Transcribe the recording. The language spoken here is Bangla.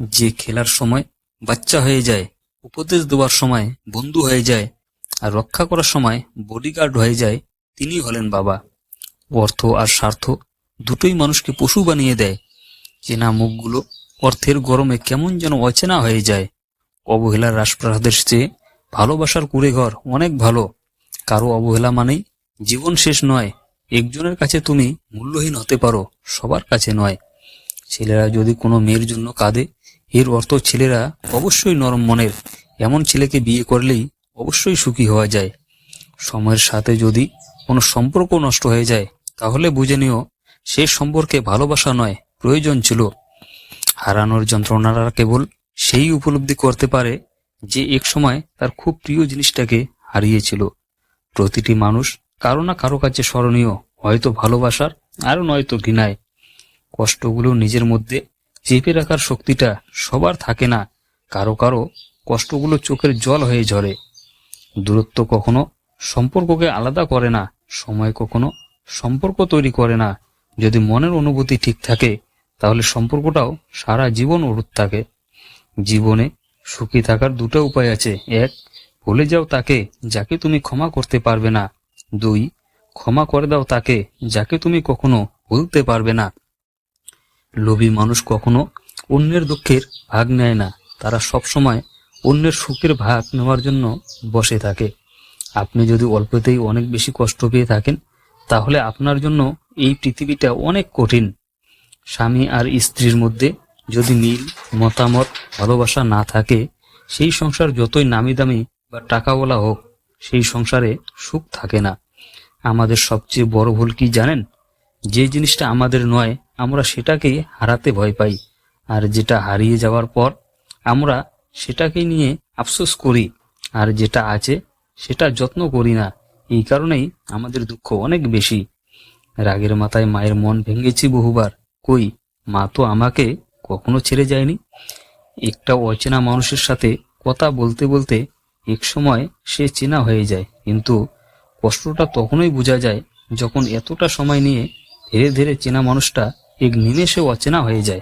যে খেলার সময় বাচ্চা হয়ে যায়, উপদেশ দেওয়ার সময় বন্ধু হয়ে যায় আর রক্ষা করার সময় বডিগার্ড হয়ে যায়, তিনি হলেন বাবা। অর্থ আর স্বার্থ দুটোই মানুষকে পশু বানিয়ে দেয়। চেনা মুখগুলো অর্থের গরমে কেমন যেন অচেনা হয়ে যায়। অবহেলার রাসপ্রাসাদের চেয়ে ভালোবাসার কুড়ে ঘর অনেক ভালো। কারও অবহেলা মানেই জীবন শেষ নয়। একজনের কাছে তুমি মূল্যহীন হতে পারো, সবার কাছে নয়। ছেলেরা যদি কোনো মেয়ের জন্য কাঁদে এর অর্থ ছেলেরা অবশ্যই নরম মনের। এমন ছেলেকে বিয়ে করলেই অবশ্যই সুখী হওয়া যায়। সময়ের সাথে যদি কোনো সম্পর্ক নষ্ট হয়ে যায়, তাহলে বুঝে নিও সে সম্পর্কে ভালোবাসা নয়, প্রয়োজন ছিল। হারানোর যন্ত্রণারা কেবল সেই উপলব্ধি করতে পারে যে এক সময় তার খুব প্রিয় জিনিসটাকে হারিয়েছিল। প্রতিটি মানুষ কারও না কারও কাছে স্মরণীয়, হয়তো ভালোবাসার আর নয়তো ঘৃণায়। কষ্টগুলো নিজের মধ্যে চেপে রাখার শক্তিটা সবার থাকে না। কারও কারও কষ্টগুলো চোখের জল হয়ে ঝরে। দূরত্ব কখনো সম্পর্ককে আলাদা করে না, সময় কখনো সম্পর্ক তৈরি করে না। যদি মনের অনুভূতি ঠিক থাকে, তাহলে সম্পর্কটাও সারা জীবন অটুট থাকে। জীবনে সুখী থাকার দুটো উপায় আছে। এক, ভুলে যাও তাকে যাকে তুমি ক্ষমা করতে পারবে না। দুই, ক্ষমা করে দাও তাকে যাকে তুমি কখনো ভুলতে পারবে না। লোভী মানুষ কখনো অন্যের দুঃখের ভাগ নেয় না। তারা সবসময় অন্যের সুখের ভাগ নেওয়ার জন্য বসে থাকে। আপনি যদি অল্পতেই অনেক বেশি কষ্ট পেয়ে থাকেন, তাহলে আপনার জন্য এই পৃথিবীটা অনেক কঠিন। স্বামী আর স্ত্রীর মধ্যে যদি মিল, মতামত, ভালোবাসা না থাকে, সেই সংসার যতই নামি দামি বা টাকাওয়ালা হোক, সেই সংসারে সুখ থাকে না। আমাদের সবচেয়ে বড় ভুল কি জানেন? যে জিনিসটা আমাদের নয়, আমরা সেটাকেই হারাতে ভয় পাই। আর যেটা হারিয়ে যাওয়ার পর, আমরা সেটাকে নিয়ে আফসোস করি। আর যেটা আছে, সেটা যত্ন করি না। এই কারণেই আমাদের দুঃখ অনেক বেশি। রাগের মাথায় মায়ের মন ভেঙেছি বহুবার। কই, মা তো আমাকে কখনো ছেড়ে যায়নি। একটা অচেনা মানুষের সাথে কথা বলতে বলতে এক সময় সে চেনা হয়ে যায়। কিন্তু কষ্টটা তখনই বোঝা যায় যখন এতটা সময় নিয়ে ধীরে ধীরে চেনা মানুষটা এক নিমেষে অচেনা হয়ে যায়।